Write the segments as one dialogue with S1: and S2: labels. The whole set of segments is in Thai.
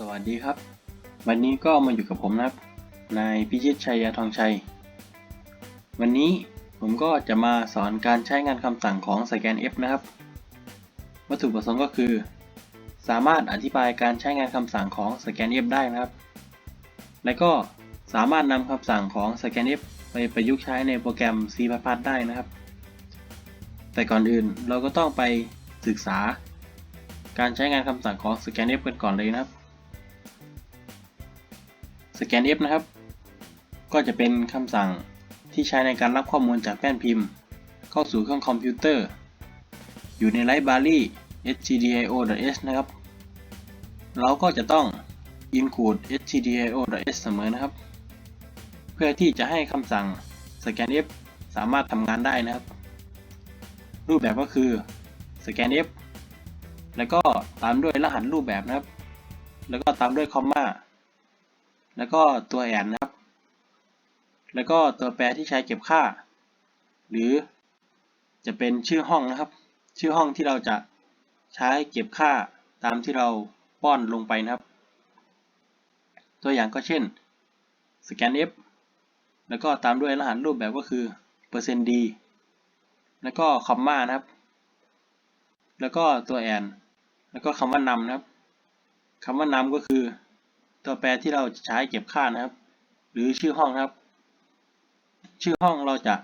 S1: สวัสดีครับ วันนี้ก็มาอยู่กับผมนะครับ นายพิชิตชัยยาทองชัย วันนี้ผมก็จะมาสอนการใช้งานคำสั่งของ Scan F นะครับ วัตถุประสงค์ก็คือ สามารถอธิบายการใช้งานคำสั่งของ Scan F ได้นะครับ และก็สามารถนำคำสั่งของ Scan F ไปประยุกต์ใช้ในโปรแกรม C++ ได้นะครับ แต่ก่อนอื่นเราก็ต้องไปศึกษาการใช้งานคำสั่งของ scanf กันก่อนเลยนะครับ scanf นะครับ ก็จะเป็นคำสั่งที่ใช้ในการรับข้อมูลจากแป้นพิมพ์ เข้าสู่เครื่องคอมพิวเตอร์ อยู่ในไลบรารี stdio.h นะครับ เราก็จะต้อง include stdio.h เสมอนะครับ เพื่อที่จะให้คำสั่ง scanf สามารถทำงานได้นะครับ รูปแบบก็คือ scanf แล้วก็ตามด้วยรหัสรูปแบบนะครับ แล้วก็ตามด้วยคอมมา แล้วก็ตัวแอนนะครับ แล้วก็ตัวแปรที่ใช้เก็บค่า หรือจะเป็นชื่อห้องนะครับ ชื่อห้องที่เราจะใช้เก็บค่าตามที่เราป้อนลงไปนะครับ ตัวอย่างก็เช่น scanf แล้วก็ตามด้วยรหัสรูปแบบก็คือ %d แล้วก็คอมมานะครับ แล้วก็ตัวแอน แล้วก็คำว่านำนะครับคำว่านำก็คือ ตัวแปรที่เราใช้เก็บค่านะครับ หรือชื่อห้องครับ ชื่อห้องเราจะ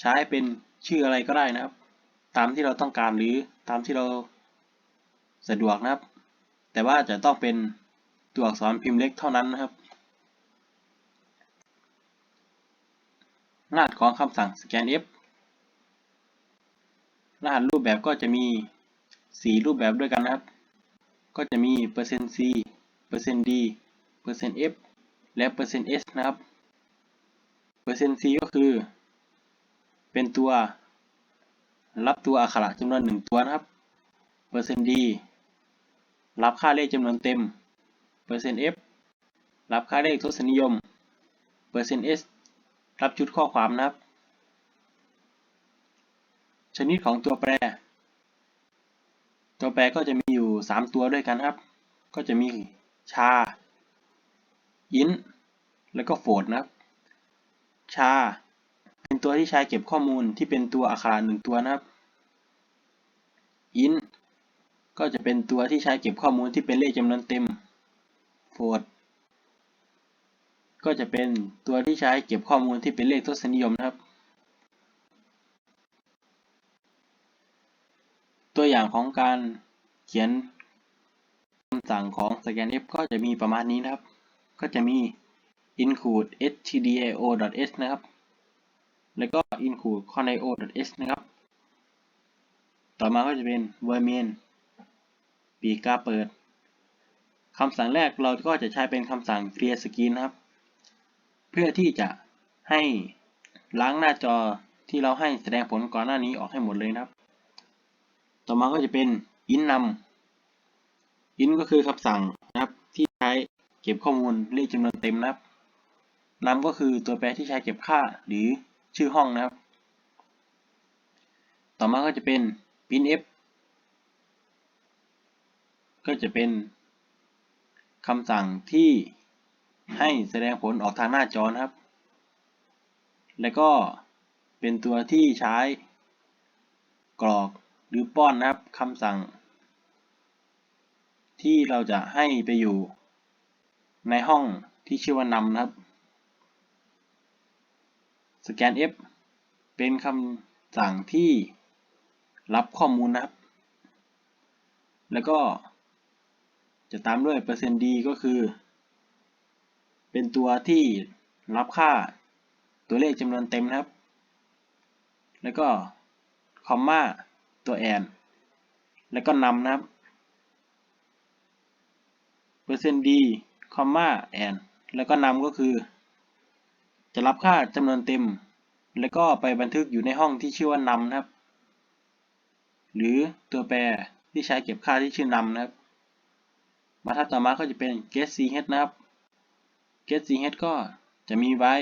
S1: ใช้เป็นชื่ออะไรก็ได้นะครับ ตามที่เราต้องการหรือตามที่เราสะดวกนะครับ แต่ว่าจะต้องเป็นตัวอักษรพิมพ์เล็กเท่านั้นนะครับรหัสของคำสั่ง scanf รหัสรูปแบบก็จะมี 4 รูปแบบด้วยกันนะครับ ก็จะมี %c %d เปอร์เซ็นต์ f และเปอร์เซ็นต์ s นะครับเปอร์เซ็นต์ c ก็คือ เป็นตัวรับตัวอักขระจำนวนหนึ่งตัวนะครับเปอร์เซ็นต์ d รับค่าเลขจำนวนเต็มเปอร์เซ็นต์ f รับค่าเลขทศนิยมเปอร์เซ็นต์ s รับชุดข้อความนะครับ ชนิดของตัวแปร ตัวแปรก็จะมีอยู่ 3 ตัวด้วยกันครับ ก็จะมีชา อินแล้วก็โฟดนะครับ ชา เป็นตัวที่ใช้เก็บข้อมูลที่เป็นตัวอักขระหนึ่งตัวนะครับ อินก็จะเป็นตัวที่ใช้เก็บข้อมูลที่เป็นเลขจำนวนเต็ม โฟดก็จะเป็นตัวที่ใช้เก็บข้อมูลที่เป็นเลขทศนิยมนะครับ ตัวอย่างของการเขียนคำสั่งของ scanf ก็จะมีประมาณนี้นะครับ ก็จะมี include stdio.h นะครับ แล้วก็ include conio.h นะครับ ต่อมาก็จะเป็น vermin ปีกาเปิด คำสั่งแรกเราก็จะใช้เป็นคำสั่ง clear screen นะครับ เพื่อที่จะให้ล้างหน้าจอที่เราให้แสดงผลก่อนหน้านี้ออกให้หมดเลยนะครับ ต่อมาก็จะเป็น in นำ in ก็คือคำสั่งนะครับ เก็บข้อมูลเลขจำนวนเต็มนะครับนำก็คือตัวแปรที่ใช้เก็บค่าหรือชื่อห้องนะครับ ต่อมาก็จะเป็น printf ก็จะเป็นคำสั่งที่ให้แสดงผลออกทางหน้าจอนะครับ แล้วก็เป็นตัวที่ใช้กรอกหรือป้อนนะครับคำสั่ง ที่เราจะให้ไปอยู่ ในห้องที่ชื่อว่านำนะครับ scanf เป็นคำสั่งที่รับข้อมูลนะครับ แล้วก็จะตามด้วย %d ก็คือ เป็นตัวที่รับค่าตัวเลขจำนวนเต็มนะครับ แล้วก็คอมมาตัวแอนแล้วก็นำนะครับ %d คอมมาแอนแล้วก็นำก็คือ จะรับค่าจำนวนเต็ม แล้วก็ไปบันทึกอยู่ในห้องที่ชื่อว่านำนะครับ หรือตัวแปรที่ใช้เก็บค่าที่ชื่อนำนะครับบรรทัดต่อมาก็จะเป็น get ch นะครับ get ch ก็จะมีไว้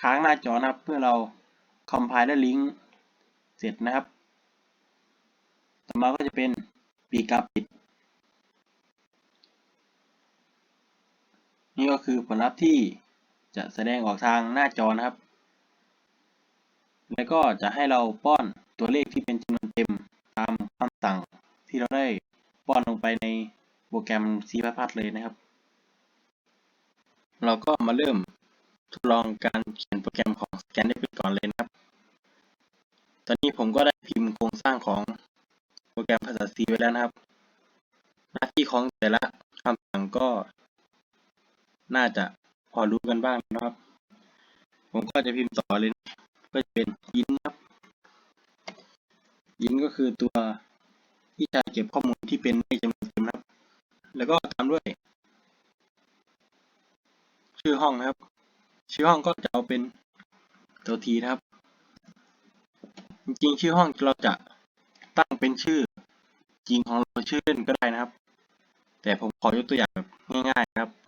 S1: ค้างหน้าจอนะครับ เพื่อเรา compile และ link เสร็จนะครับ ต่อมาก็จะเป็นปีกาปิด นี่ก็คือผลลัพธ์ที่จะแสดงออกทางหน้าจอนะครับ แล้วก็จะให้เราป้อนตัวเลขที่เป็นจำนวนเต็มตามคำสั่งที่เราได้ป้อนลงไปในโปรแกรม C++ เลยนะครับ เราก็มาเริ่มทดลองการเขียนโปรแกรมของ scanf ก่อนเลยนะครับ ตอนนี้ผมก็ได้พิมพ์โครงสร้างของโปรแกรมภาษา C ไว้แล้วนะครับ หน้าที่ของแต่ละคำสั่งก็ น่าจะพอรู้กันบ้างนะครับ ผมก็จะพิมพ์ต่อเลยนะก็จะเป็นยินครับ ยินก็คือตัวที่ใช้เก็บข้อมูลที่เป็นเลขจำนวนเต็มนะครับ แล้วก็ตามด้วย ชื่อห้องนะครับ ชื่อห้องก็จะเอาเป็นตัวทีนะครับ จริงๆ ชื่อห้องเราจะตั้งเป็นชื่อ จริงของเราชื่อเล่นก็ได้นะครับ แต่ผมขอยกตัวอย่าง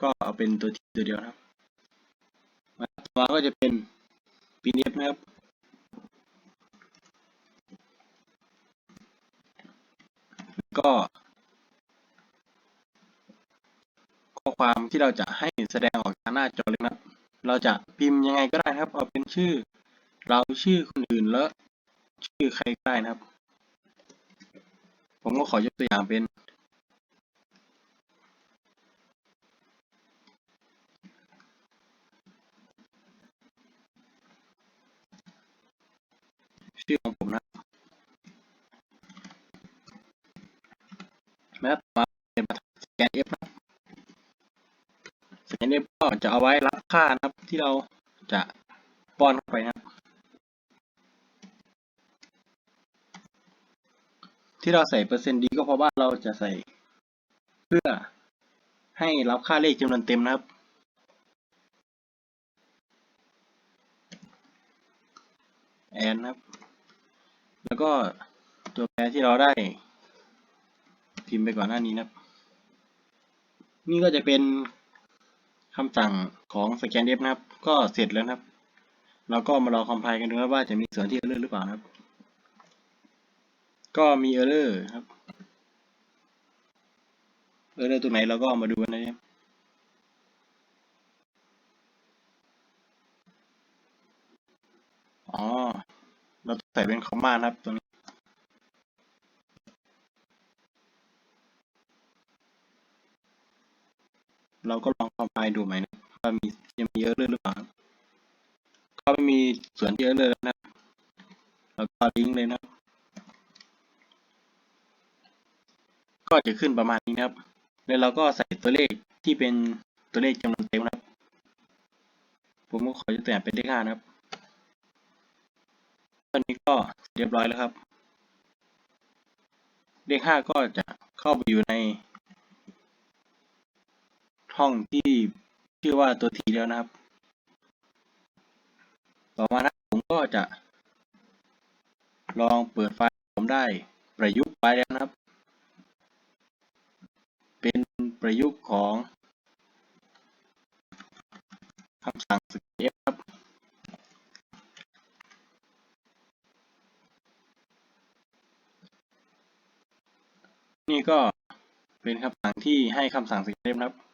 S1: ก็เอาเป็นตัวทีตัวเดียวครับต่อมาก็จะเป็น PDF นะครับก็ข้อความที่เราจะให้แสดงออกทางหน้าจอเลยนะเราจะพิมพ์ยังไงก็ได้ครับ เอาเป็นชื่อ เราชื่อคนอื่นแล้ว ชื่อใครก็ได้นะครับ ผมก็ขอยกตัวอย่างเป็น ชื่อของผมนะแล้วต่อมาเป็นสแกน F นะสแกน F ก็จะเอาไว้รับ ค่านะครับที่เราจะป้อนเข้าไปนะครับ ที่เราใส่เปอร์เซ็นต์ดีก็เพราะว่าเราจะใส่เพื่อให้รับค่าเลขจำนวนเต็มนะครับแอนนะครับ แล้วก็ตัวแปรที่เราได้พิมพ์ไปก่อนหน้านี้นะครับ นี่ก็จะเป็น คำสั่งของ scanf นะครับ ก็เสร็จแล้วนะครับ เราก็มารอคอมไพล์กันดูว่าจะมีส่วนที่ error หรือเปล่านะครับ ก็มี error ครับ error ตัวไหนเราก็มาดูกันนะครับอ๋อ เราใส่เป็นคอมมานะครับตรงนี้เราก็ลอง ล์ดูใหม่นะว่ามียังมีเออร์เลอร์หรือเปล่าก็ไม่มีส่วนที่เออร์เลอร์นะแล้วก็ลิงก์เลยนะ ก็จะขึ้นประมาณนี้นะครับ แล้วเราก็ใส่ตัวเลขที่เป็นตัวเลขจำนวนเต็มนะครับ ผมก็ขอยกตัวอย่างเป็นเลขห้านะครับตอนนี้ก็เรียบร้อยแล้วครับ เลขห้าก็จะเข้าไปอยู่ใน ห้องที่ชื่อว่าตัวทีแล้วนะครับ ต่อมานะผมก็จะ ลองเปิดไฟล์ผมได้ประยุกต์ไฟล์แล้วนะครับ เป็นประยุกต์ของคำสั่ง scanf ครับนี่ก็เป็นคำสั่งที่ให้คำสั่ง scanf นะครับ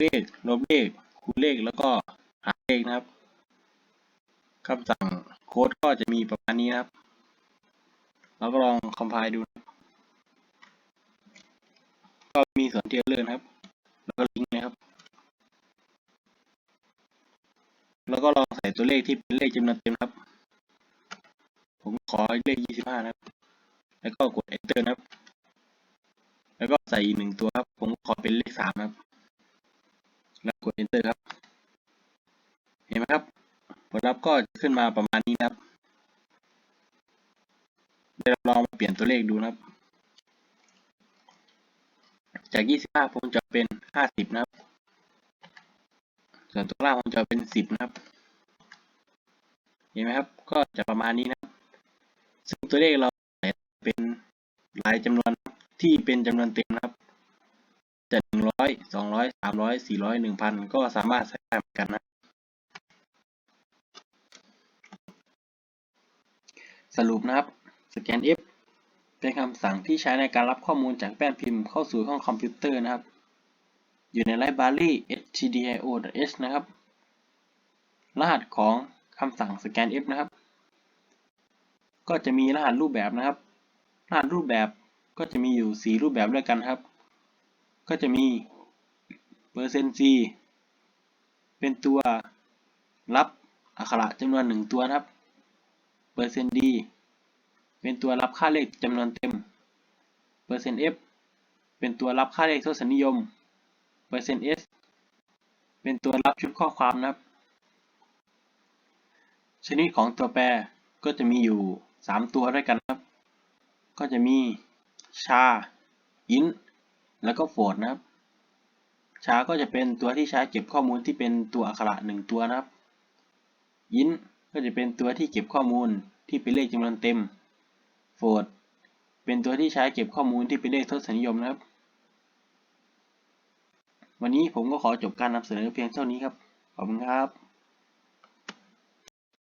S1: เลขลบเลขคูณเลขแล้วก็หารเลขนะครับคำสั่งโค้ดก็จะมีประมาณนี้นะครับเราก็ลองคอมไพล์ดูนะก็มีส่วนเที่เลื่อนะครับ แล้วก็ลิงก์นะครับ แล้วก็ลองใส่ตัวเลขที่เป็นเลขจำนวนเต็มครับ ผมขอเลข 25 นะครับ แล้วก็กด enter นะครับ แล้วก็ใส่อีกหนึ่งตัวครับ ผมขอเป็นเลข 3 นะครับ แล้วกด enter ครับ เห็นไหมครับ ผลลัพธ์ก็ขึ้นมาประมาณนี้นะครับ เดี๋ยวลองมาเปลี่ยนตัวเลขดูนะครับ จาก 25 ผมจะเป็น 50 นะครับ ส่วนตัวล่างผมจะเป็น 10 นะครับ เห็นไหมครับ ก็จะประมาณนี้นะครับ ซึ่งตัวเลขเราเป็นหลายจำนวนที่เป็นจำนวนเต็มนะครับจะหนึ่ง ร้อยสองร้อยสามร้อยสี่ร้อยหนึ่งพันก็สามารถใส่ได้เหมือนกันนะ สรุปนะครับ scanf เป็นคำสั่งที่ใช้ในการรับข้อมูลจากแป้นพิมพ์เข้าสู่ห้องคอมพิวเตอร์นะครับ อยู่ในไลบรารี stdio.h นะครับ รหัสของคำสั่ง scanf นะครับ ก็จะมีรหัสรูปแบบนะครับ รหัสรูปแบบก็จะมีอยู่ 4 รูปแบบด้วยกันครับ ก็จะมี ปอร์เป็นตัวรับอักขระจำนวน1ตัวนะครับ เปอร์เป็นตัวรับค่าเลขจำนวนเต็ม เปอร์เป็นตัวรับค่าเลขทศนิยม เปอร์เป็นตัวรับชุดข้อความนะครับ ชนิดของตัวแปรก็จะมีอยู่ 3 ตัวด้วยกันครับ ก็จะมีชา อิน แล้วก็โฟดนะครับ ชาก็จะเป็นตัวที่ใช้เก็บข้อมูลที่เป็นตัวอักขระหนึ่งตัวนะครับยินก็จะเป็นตัวที่เก็บข้อมูลที่เป็นเลขจำนวนเต็มโฟดเป็นตัวที่ใช้เก็บข้อมูลที่เป็นเลขทศนิยมนะครับ วันนี้ผมก็ขอจบการนำเสนอเพียงเท่านี้ครับ ขอบคุณครับ